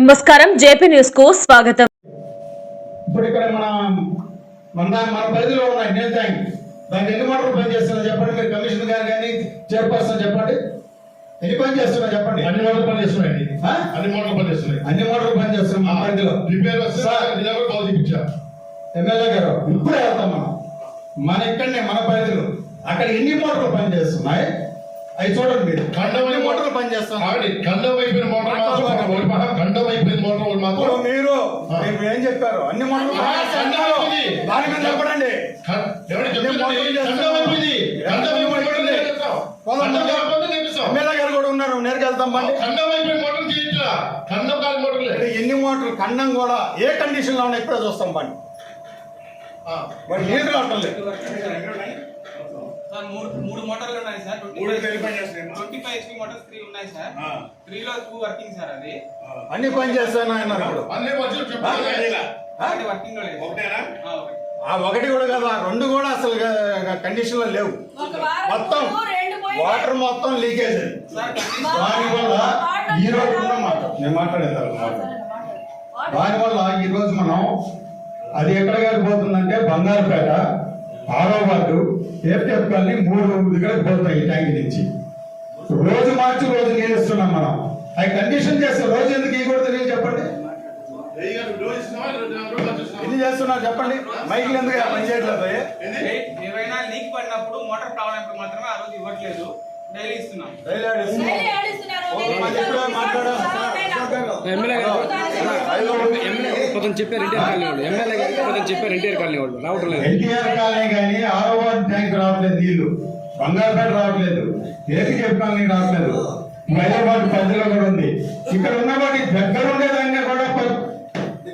నమస్కారం. జేపీ న్యూస్కు స్వాగతం. ఇప్పుడు ఇక్కడ మన మన దా- మన పరిధిలో ఉన్న నీల్ ట్యాంక్ దానికి ఎన్ని మోటార్లు పని చేస్తున్నా చెప్పండి మీరు? కమిషనర్ గారు కానీ చైర్పర్సన్ చెప్పండి. ఎన్ని పని చేస్తున్నా చెప్పండి? అన్ని మోటార్లు పనిచేస్తున్నాయండి ఆ? అన్ని మోటార్లు పనిచేస్తున్నాయి అన్ని మోటార్లు పని చేస్తున్నాం మా పరిధిలో. రిపేర్ వస్తే సార్. నిన్న కూడా కాల్ చూపించా ఎమ్మెల్యే గారు ఇప్పుడే వెళ్తాం మనం. మన ఇక్కడనే మన పరిధిలో. అక్కడ ఎన్ని మోటార్లు పని చేస్తున్నాయి? అవి చూడండి మీరు. ఖండం మోటార్లు పని ఆవిడ ఖండం అయిపోయిన మోటార్ ఖండం అయిపోయిన మోటార్ మాత్రం మీరు. మీరు ఏం చెప్పారు? అన్ని మోటార్లు. దాని మీద మోటార్ చేపిస్తాం. ఎమ్మెల్యే గారు కూడా ఉన్నారు. నేరుగా వెళ్తాం బండి. ఖండం అయిపోయిన మోటార్ ఖండం మోటార్లే ఇక్కడ ఎన్ని మోటార్లు? ఖండం కూడా ఏ కండిషన్లో ఉన్నాయి ఇప్పుడే చూస్తాం. మరి నీళ్ళు రావటం లేదు. సార్ మూడు మూడు మోటార్లు ఉన్నాయి సార్. మూడు? Twenty five HP motors three ఉన్నాయి సార్. త్రీలో టూ వర్కింగ్ సార్ అది. అన్ని పని చేస్తాను అన్నారు ఇప్పుడు అన్నీ వర్కింగ్లో లేదు. ఆ, ఒకటి. కూడా కదా రెండు కూడా అసలు కండిషన్లో లేవు. మొత్తం. వాటర్ మొత్తం లీకేజ్ అది సార్ కండిషన్ దాని వల్ల ఈ రోజు కూడా నేను మాట్లాడేదాను దాని వల్ల. ఈ రోజు మనం అది ఎక్కడ పోతుందంటే బంగారుపేట ఆరో వార్డు ఏపీఎఫ్ కాలనీ మూడు దగ్గరకు పోతాయి ట్యాంక్ నుంచి రోజు మార్చి రోజు నీళ్ళు ఇస్తున్నాం మనం. అవి కండిషన్ చేస్తే రోజు ఎందుకు ఇవ్వకూడదు నేను చెప్పండి? ఎన్ని చేస్తున్నారు చెప్పండి? మైకిల్ ఎందుకు పని చేయట్లేదు ఏ- ఏవైనా లీక్ పడినప్పుడు మోటార్ ప్రాబ్లం అయినప్పుడు మాత్రమే ఆ రోజు ఇవ్వట్లేదు. డైలీ ఇస్తున్నాం. డైలీ ఆడిస్తున్నారు. ఓ, నేను మరి ఎప్పుడో మాట్లాడాం. ఎమ్మెల్యే కొంచెం చెప్పారు ఎన్టీఆర్ కాలనీ వాళ్ళు. ఎమ్మెల్యే గారు కొంచెం చెప్పారు ఎన్టీఆర్ కాలనీ వాళ్ళు. రావటం లేదు. ఎన్టీఆర్ కాలనీ కానీ ఆరో ట్యాంక్ రావట్లేదు నీళ్ళు. బంగారుపేట రావట్లేదు. ఏపీకేప్ కాలనీ రావట్లేదు. హైదరాబాద్ పరిధిలో కూడా ఉంది. ఇక్కడ ఉన్న వాటి దగ్గర ఉండేదాన్ని కూడా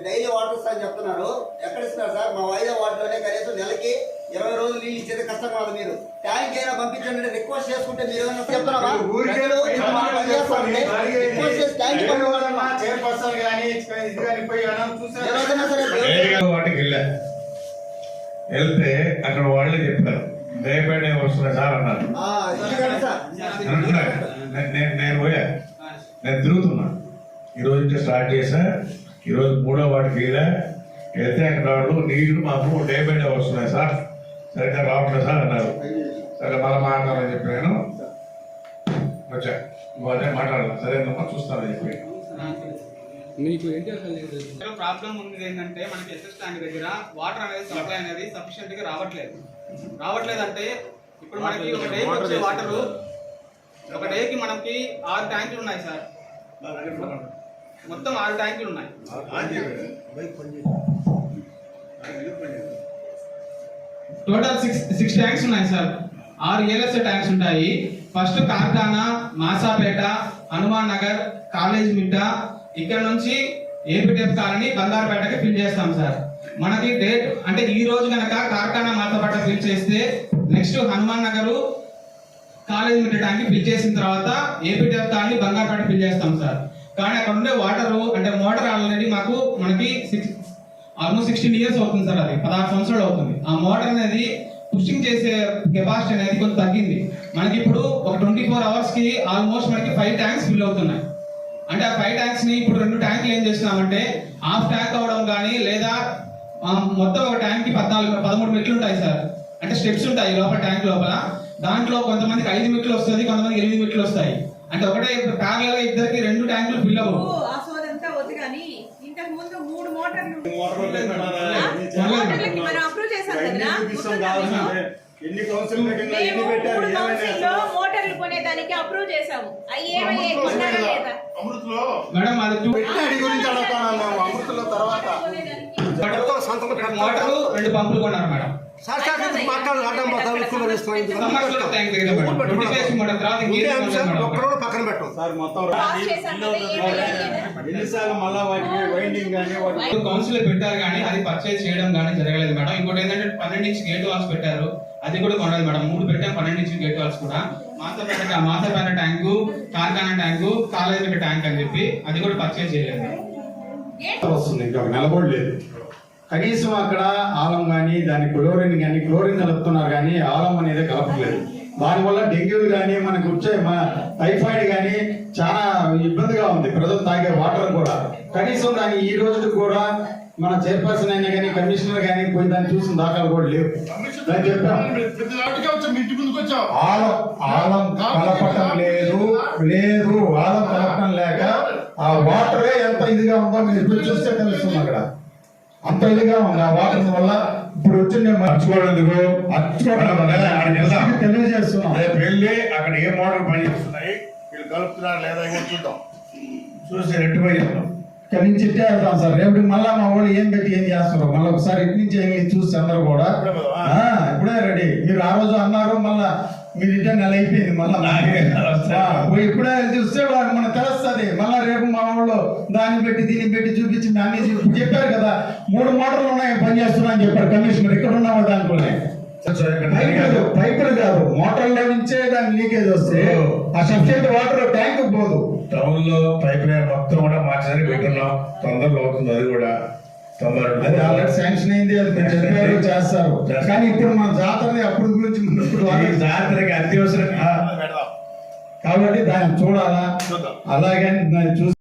డైలీ వాటర్ ఇస్తా అని చెప్తున్నారు. ఎక్కడ ఇస్తున్నారు సార్? మా వైజా వార్డులోనే కనీసం నెలకి ఇరవై రోజులు నీళ్ళు ఇచ్చేది కష్టం కాదు మీరు ట్యాంక్ అయినా పంపించండి రిక్వెస్ట్ చేసుకుంటే మీరు ఏమైనా చెప్తున్నారా వెళ్తే అక్కడ వాళ్ళే చెప్పారు. రేపేడే వస్తున్నాయి సార్ అన్నారు. నేను నేను పోయా. నేను తిరుగుతున్నా. ఈ రోజు నుంచి స్టార్ట్ చేసా ఈ రోజు మూడో వాటికి వెళ్ళా. వెళ్తే అక్కడ వాళ్ళు నీళ్ళు మాకు డే బై డే వస్తున్నాయి సార్. సరిగ్గా రావట్లేదు సార్ అన్నారు. సరే మళ్ళీ మాట్లాడాలని చెప్పి నేను వచ్చా. అదే మాట్లాడాలి. సరే అమ్మా చూస్తానని చెప్పి మీకు ప్రాబ్లం ఉంది ఏంటంటే మనకి ఎస్ఎస్ ట్యాంక్ దగ్గర వాటర్ అనేది సప్లై అనేది సఫిషియెంట్గా రావట్లేదు. రావట్లేదు అంటే ఇప్పుడు మనకి ఒక డే వచ్చే వాటర్ ఒక డేకి మనకి ఆరు ట్యాంకులు ఉన్నాయి సార్. మొత్తం ఆరు ట్యాంకులు ఉన్నాయి. టోటల్ సిక్స్ సిక్స్ ట్యాంక్స్ ఉన్నాయి సార్ ఆరు ఏఎల్ఎస్ ట్యాంక్స్ ఉంటాయి. First Karkhana Masapeta Hanuman Nagar college Mitta. ఇక్కడ నుంచి ఏపీటీఎఫ్ కాలనీ బంగారుపేటకి ఫిల్ చేస్తాం సార్ మనకి డేట్ అంటే ఈ రోజు కనుక కార్ఖానా మాసాపేట ఫిల్ చేస్తే next Hanuman Nagar college Mitta tank fill చేసిన తర్వాత ఏపీటీఎఫ్ కాలనీ బంగారుపేట ఫిల్ చేస్తాం సార్ కానీ అక్కడ ఉండే వాటరు అంటే మోటార్ ఆల్రెడీ మాకు మనకి సిక్స్ ఆల్మోస్ట్ సిక్స్టీన్ ఇయర్స్ అవుతుంది సార్ అది. పదహారు సంవత్సరాలు అవుతుంది. ఆ మోటార్ అనేది పుషింగ్ చేసే కెపాసిటీ అనేది కొంచెం తగ్గింది. మనకి ఇప్పుడు ఒక ట్వంటీ ఫోర్ అవర్స్కి ఆల్మోస్ట్ మనకి ఫైవ్ ట్యాంక్స్ ఫిల్ అవుతున్నాయి. అంటే ఆ ఫైవ్ ట్యాంక్స్ని ఇప్పుడు రెండు ట్యాంకులు ఏం చేస్తున్నామంటే హాఫ్ ట్యాంక్ అవడం కానీ లేదా మొత్తం ఒక ట్యాంక్కి పద్నాలుగు పదమూడు మెట్లు ఉంటాయి సార్. అంటే స్టెప్స్ ఉంటాయి లోపల ట్యాంక్ లోపల. దాంట్లో కొంతమందికి ఐదు మెట్లు వస్తుంది కొంతమందికి ఎనిమిది మెట్లు వస్తాయి. అంటే ఒకటే ప్యారల్ ఇద్దరికి రెండు ట్యాంకులు ఫిల్ అవ్వవు ఆ సోదంతా వద్దు కానీ ఇంతకు ముందు మూడు మోటార్లు? మోటార్లకి మనం అప్రూవ్ చేశాం కదా చూపిస్తాం కావాల్సిందే. ఎన్ని కౌన్సిల్ మీటింగ్లో ఎన్ని మేము పెట్టారు మూడు ఏమైనా కౌన్సిల్లో మోటార్లు కొనేదానికి అప్రూవ్ చేశాము. అవి ఏమయ్యాయి కొన్నారా లేదా? అమృతలో మేడం అది టూ పెట్టి అడి గురించి అడుగుతున్నాను మేము అమృతుల తర్వాత కొనేదానికి మోటార్ రెండు పంపులు కొన్నారు మేడం. పక్కన పెట్టం. సార్ మొత్తం ఎన్నిసార్లు మళ్ళా వాటికి వైండింగ్ కానీ కౌన్సిల్ పెట్టారు కానీ అది పర్చేజ్ చేయడం కానీ జరగలేదు మేడం. ఇంకోటి ఏంటంటే పన్నెండు ఇంచ్ గేట్ వాల్స్ పెట్టారు. అది కూడా కొనలేదు మేడం. మూడు పెట్టాం పన్నెండు ఇంచ్ గేట్ వాల్స్ కూడా. Masapeta Masapeta tank Karkhana tank college tank అని చెప్పి అది కూడా పర్చేజ్ చేయలేదు. వస్తుంది. ఇంకా నిలబడి లేదు. కనీసం అక్కడ ఆలం కానీ దాని క్లోరిన్ కానీ క్లోరిన్ కలుపుతున్నారు కానీ ఆలం అనేది కలపట్లేదు. దానివల్ల డెంగ్యూలు కానీ మనకు వచ్చే మన టైఫాయిడ్ కానీ చాలా ఇబ్బందిగా ఉంది. ప్రజలు తాగే వాటర్ కూడా. కనీసం దాన్ని ఈ రోజు కూడా మన చైర్పర్సన్ అయినా కానీ కమిషనర్ కానీ పోయి దాన్ని చూసిన దాఖలు కూడా లేవు. దాన్ని చెప్పాం. ఆలం ఆలం కలపటం లేదు లేదు. ఆలం కలపటం లేక ఆ వాటరే ఎంత ఇదిగా ఉందో మీరు చూస్తే తెలుస్తుంది అక్కడ. అంత ఇదిగా ఉంది. ఆ వాటర్ వల్ల ఇప్పుడు వచ్చిండే మర్చిపోవడానికి తెలియజేస్తున్నాం. రేపు వెళ్ళి అక్కడ ఏ మోడల్ పనిచేస్తున్నాయి వీళ్ళు కలుపుతున్నారు లేదా ఇవి చూద్దాం. చూసి రెట్టిపోయి చెప్తాం. ఇక్కడ నుంచి ఇట్టే వెళ్తాం సార్. రేపు మళ్ళా మా వాళ్ళు ఏం పెట్టి ఏం చేస్తున్నారు? మళ్ళీ ఒకసారి ఇటు నుంచి వెళ్ళి చూసి అందరు కూడా ఇప్పుడే రెడీ. మీరు ఆ రోజు అన్నారు మళ్ళా మీరు ఇట్టే నెల అయిపోయింది మళ్ళా ఇప్పుడే చూస్తే మనకు తెలుస్తుంది. మళ్ళా రేపు మా వాళ్ళు దాన్ని పెట్టి దీన్ని పెట్టి చూపించి అన్ని చూపి చెప్పారు కదా. మూడు మోటార్లు ఉన్నాయి పని చేస్తున్నా అని చెప్పారు కమిషనర్. ఇక్కడ ఉన్నామా సో ఇక్కడ పైపులు కాదు మోటార్లో నుంచే దాని లీకేజ్ వస్తే ఆ సబ్సిడెంట్ వాటర్ ట్యాంక్ పోదు. టౌన్లో పైప్ మొత్తం కూడా మార్చడానికి పెట్టున్నాం తొందరలో అవుతుంది అది కూడా. అది ఆల్రెడీ శాంక్షన్ అయింది అది మీరు చెప్పారు చేస్తారు. కానీ ఇప్పుడు మన జాతరని అప్పుడు గురించి జాతరకి అత్యవసరంగా కాబట్టి దాన్ని చూడాలా? అలాగే దాన్ని చూసి